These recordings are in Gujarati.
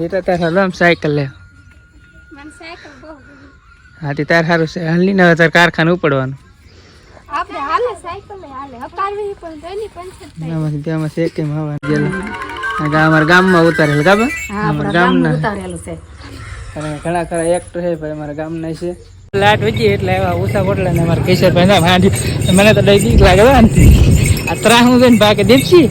રીટા તાર હાલો આમ સાયકલ લે. મને સાયકલ બહુ ગમી. હા તે તાર સારું છે. હાલ ને તાર કારખાનું ઉપડવાનું. આપણે હાલે સાયકલ હાલે. પણ હવા ગયેલું અમારા ગામમાં ઉતારેલ કાબા અમારા ગામના. ઉતારેલું છે. ઘણા ખરા એક્ટર છે ભાઈ અમારા ગામના છે. લાટ વજી એટલે એવા ઉષા પોટલા ને અમારા કેશરભાઈ ના મને તો લાગે આ ત્રાહ હું ને ભાગે દેખી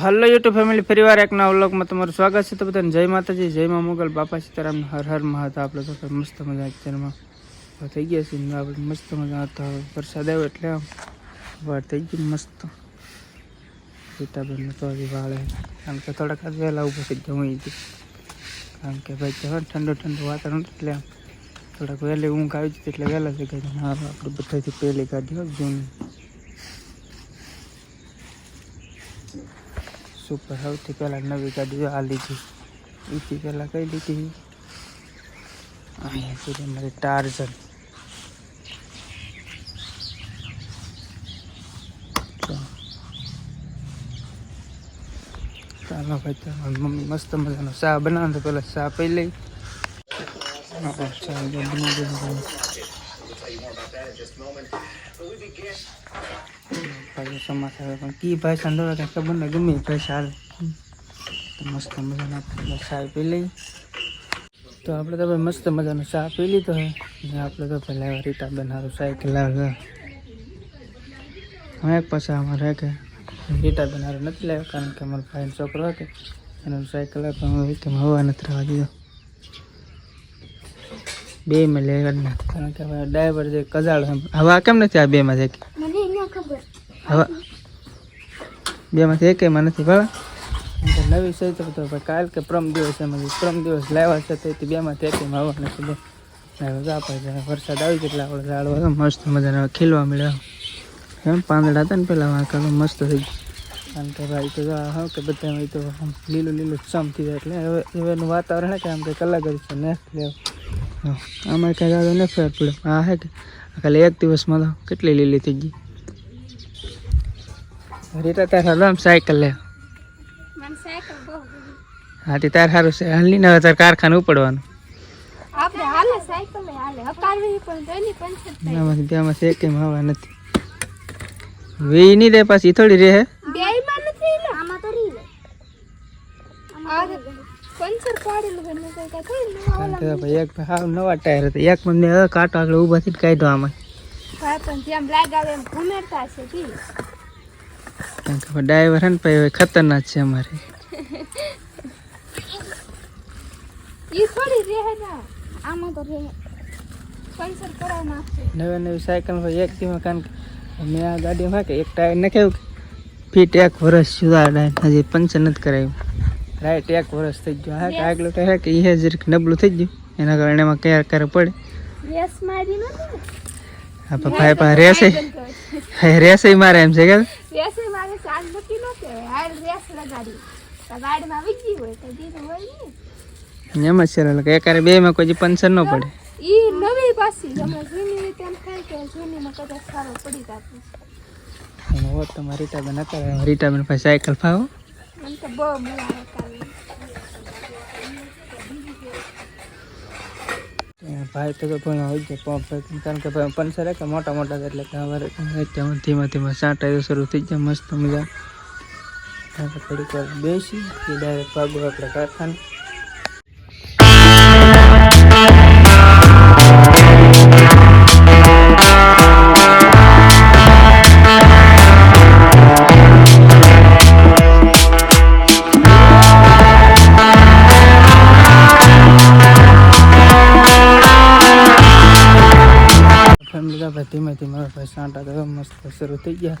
હલો યુટ્યુબ ફેમિલી ફરીવાર એક નવા વ્લોગમાં તમારું સ્વાગત છે. તો બધાને જય માતાજી, જય મા મોગલ, બાપા સીતારામ, હર હર મહાતા આપણે તો કંઈ મસ્ત મજા અત્યારમાં હવે થઈ ગયા છે ને આપણે મસ્ત મજા હતો હવે વરસાદ આવ્યો એટલે આમ વાર થઈ ગઈ મસ્ત. સીતાબેન તો હજી વાળે. કારણ કે થોડાક આજ વહેલા ઊભો થઈ ગયા હું હતી કારણ કે ભાઈ કહેવાય ને ઠંડુ ઠંડુ વાતાવરણ એટલે આમ થોડાક વહેલી ઊંઘ આવી જતી એટલે વહેલા થઈ ગયા હા આપણે બધાથી પહેલી ગાડી હોય જૂની. સુપર સૌથી પહેલાં નવી ગાડી આ લીધી. એથી પહેલાં કઈ લીધી? અહીંયા સુધી મારી ટાર્ઝન ચાલો ભાઈ ચાલો મમ્મી મસ્ત મજાનો ચા બનાવે તો પહેલાં ચા પી લઈ. ચા બની. ભાઈ કી ભાષા દોડે કાંઈ ખબર આપણે ચા પી લઈ તો આપણે તો ભાઈ મસ્ત મજાનો ચા પી લીધો હે. ને આપણે તો પહેલાં એવા રીટા બેન સાયકલ લાવ્યા હવે પાછા અમારે કે રીટા બેન નથી લાવ્યો, કારણ કે અમારો ભાઈનો છોકરો હતો એનો સાયકલ કે હવા નથી રહેવા દીધો. બે માં લે કારણ કે હવે ડ્રાઈવર જે કજાળ હવા કેમ નથી આ બેમાં છે કે બે માંથી ખબર. માં નથી તો નવી છે તો તો કાલ કે પ્રમ દિવસ એમાં પ્રમ દિવસ લાવ્યા છે તો તે બેમાંથી એકેયમાં આવવા નથી બે આપણે વરસાદ આવી એટલે આપણે ઝાડવા મસ્ત મજાને ખીલવા મળ્યા. એમ પાંદડા હતા ને પેલા વાંકા મસ્ત થઈ ગયું. કારણ કે ભાઈ તો હા કે બધા તો લીલું લીલું ચમ થઈ જાય એટલે હવે હવેનું વાતાવરણ હે કે આમ અલગ જ છે નેક્સ્ટ લેવ આમાં કાંઈ દાદો ન ફેર પડે આ હે કે ખાલી એક દિવસમાં તો કેટલી લીલી થઈ ગઈ. રીટા તાર હાલો આમ સાયકલ લે. હા તે તાર સારું છે. હાલની ને હવે તાર કારખાને ઉપડવાનું. આપણે હાલે સાયકલ હાલે. પણ હવા નથી. વી નહીં દે પાછી થોડી રહે બે માં નથી આમાં તો રહી આ પંચર પાડેલું હોય ને કઈ કઈ થઈ કારણ કે ભાઈ એક હાવ નવા ટાયર હતા. એક મને કાંટો આગળ ઊભા થી કાઢ્યો આમાં. ભાઈ પણ જેમ લાગાવે એમ ઘુમેરતા છે કી કારણ કે ડ્રાઈવર હે ને ભાઈ ખતરનાક છે અમારે. ઈ થોડી રહે ના. આમાં તો રહે. પંચર કરાવી નાખશે. નવી નવી સાયકલ ભાઈ એક દીમાં કારણ કે મેં આ ગાડીમાં કે એક ટાયર નાખ્યું ફીટ એક વર્ષ સુધા હજી પંચર નથી કરાવ્યું રાઈટ એક વર્ષ થઈ ગયો. હા કે તો હે કે એ જરીક નબળું થઈ ગયું. એના કારણે એમાં કેર કરે પડે. યસ મારી હા પણ ભાઈ પાસે રેસે રેસે મારે એમ છે કે રેસ મારે ચાલ નથી ન કહેવાય. હાલ રેસ લગાડી. તો વીજી હોય તો દીધું હોય ને. એમ જ છે એટલે એકારે બે માં કોઈ પંચર ન પડે. ઈ નવી પાછી હમણાં જૂની તેમ થાય કે જૂનીમાં કદાચ સારો પડી જાતું. એમાં હોત રીટાબેન હતા રીટાબેન પાસે સાયકલ ફાવો. મને તો બહુ મજા આવે ભાઈ તો પણ હોય છે પંપ કારણ કે ભાઈ પંચર હે કે મોટા મોટા એટલે કે અમારે ત્યાં ધીમા ધીમા સાંટા શરૂ થઈ જાય મસ્ત મજા થોડીક વાર બેસી કે ડાયરેક્ટ ભાગો આપણે કારખાને આપણે ધીમે ધીમે ભાઈ સાંટા તો મસ્ત શરૂ થઈ ગયા.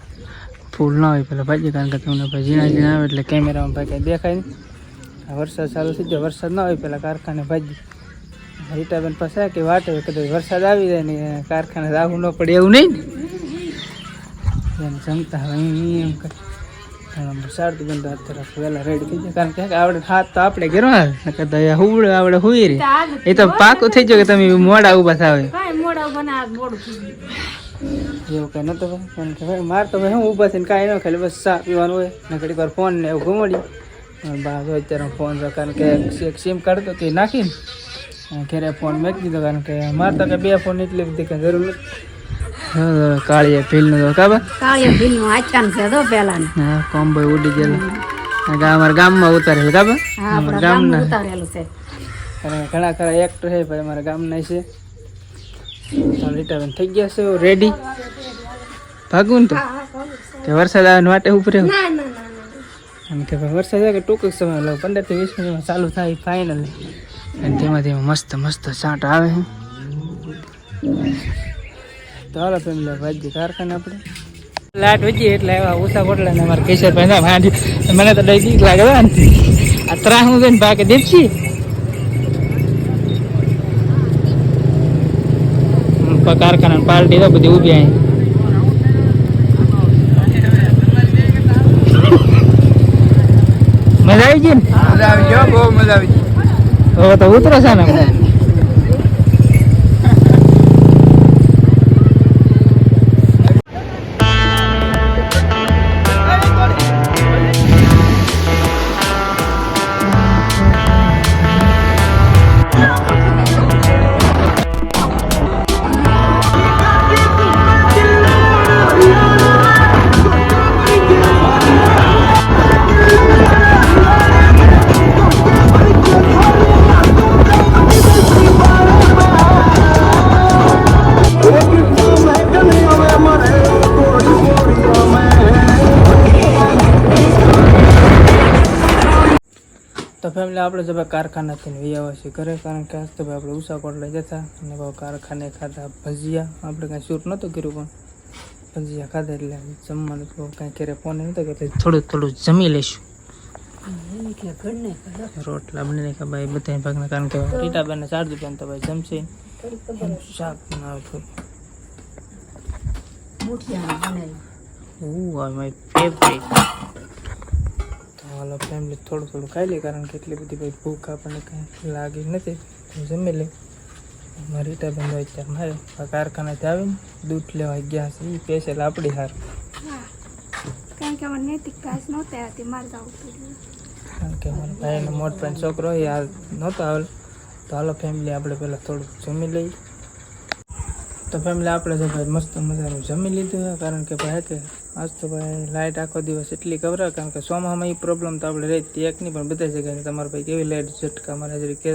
ફૂલ ના હોય પેલા ભાઈ કારણ કે તમને ભાઈ ઝીણા આવે એટલે કેમેરામાં ભાઈ કાંઈ દેખાય નહીં. વરસાદ ચાલુ થઈ જાય વરસાદ ના હોય પેલા કારખાને ભાજી રીટાબેન પાસે કે વાટે કદાચ વરસાદ આવી જાય ને કારખાને રાહું ન પડે એવું નહીં ને. એમ જમતા હવે એમ કરે. સારથી બંધ તરફ વહેલા રેડી થઈ જાય કારણ કે આવડે હાથ તો આપણે ઘેરો આવે કદાચ હુવડે, આવડે હુઈ રે. એ તો પાકું થઈ ગયું કે તમે મોડા ઊભા થાવ મોડું એવું કંઈ નહોતું ભાઈ. કારણ કે મારે તો હું ઊભા થઈને કાંઈ ન ખાલી બસ ચા પીવાનું હોય. ને ઘડીક વાર ફોન ને એવું ઘુમાડી. અને બા જો અત્યારે ફોન કારણ કે એક સિમ કાર્ડ તો નાખીને અને ફોન મેકી દીધો કારણ કે મારે તો કે બે ફોન એટલી બધી કંઈ જરૂર નથી. કાળીએ આચાન છે તો પેલા હા કોમ્બો ઉડી ગયેલું. ગામ અમારા ગામમાં ઉતારેલું અમારા ગામના. ઉતારેલું છે. અને ઘણા ખરા એક્ટર છે ભાઈ અમારા ગામના છે. તો રીટાબેન થઈ ગયા છે રેડી ભાગવું તો? કે વરસાદ આવે માટે ઉપર ના ના ના ના. અને કે ભાઈ વરસાદ આવે કે ટૂંક સમય લો પંદરથી વીસ મિનિટમાં ચાલુ થાય ફાઇનલ અને ધીમે ધીમે મસ્ત મસ્ત છાંટ આવે છે તો હાલો ફેમિલી ભાજી કારખાને આપણે. લાટ વજી એટલે એવા ઓછા કોટલા ને અમારા કેશરભાઈ ના ભાંડી. મને તો ડઈ દીક લાગે આ ત્રાહ હું ભાગે ભાગે દેખી કારખાના પાર્ટી તો બધી ઊભી અહીં મજા આવી ગઈ ને? મજા આવી ગયો બહુ મજા આવી ગઈ. હવે તો ઉતરો છે ને. ફેમિલી આપણે તો ભાઈ કારખાનાથી લઈ આવ્યા છીએ ઘરે કારણ કે આજ તો ભાઈ આપણે ઉષાકોટ લઈ જતા અને ભાઈ કારખાને ખાધા ભજીયા. આપણે કાંઈ શૂટ નહોતું કર્યું પણ ભજીયા ખાધા એટલે જમવાનું તો કાંઈ ઘરે ફોન નહોતો કે થોડું થોડું જમી લઈશું. રોટલા બની નાખ્યા ભાઈ બધા ભાગના કારણ કે રીટાબેન ને શારદુ બેન તો ભાઈ જમશે. શાક બનાવે થોડું મુઠિયા આ માય ફેવરેટ હાલો ફેમિલી થોડું થોડું ખાઈ લઈએ કારણ કે એટલી બધી ભાઈ ભૂખ આપણને કંઈ લાગી નથી. જમી લે મારી રીટાબેન હોય ત્યારે મારે આ કારખાનાથી આવીને દૂધ લેવા ગયા છે. એ સ્પેશિયલ આપણી હાર. કારણ કે અમારે નૈતિક ક્લાસ નહોતા હતી મારે જવું કારણ કે મારા ભાઈનો મોટ છોકરો એ હાલ નહોતો આવેલ. તો હાલો ફેમિલી આપણે પહેલાં થોડુંક જમી લઈએ. તો ફેમિલી આપણે તો ભાઈ મસ્ત મજાનું જમી લીધું છે કારણ કે ભાઈ કે આજ તો ભાઈ લાઇટ આખો દિવસ એટલી કવરા કારણ કે સોમામાં એ પ્રોબ્લેમ તો આપણે રહેતી એક નહીં, પણ બધા જગ્યાએ તમારે ભાઈ કેવી લાઇટ ઝટકા મારે જરી કે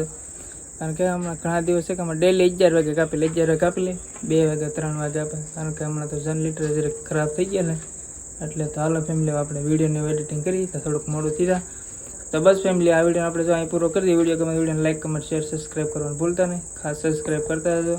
કારણ કે હમણાં ઘણા દિવસ છે કે અમે ડેલી અગિયાર વાગે કાપી લે, અગિયાર વાગે કાપી લે, બે વાગે, ત્રણ વાગે આપે, કારણ કે હમણાં તો જનરેટર જરીક ખરાબ થઈ ગયા ને, એટલે તો હાલો ફેમિલી આપણે વિડીયોની એડિટિંગ કરી તો થોડુંક મોડું થયા તો બસ ફેમિલી આ વીડિયો આપણે જો અહીં પૂરો કરી દઈએ. વીડિયો ગમે વિડીયોને લાઈક કમેન્ટ શેર સબસ્ક્રાઈબ કરવાનું ભૂલતા નહીં. ખાસ સબસ્ક્રાઈબ કરતા જજો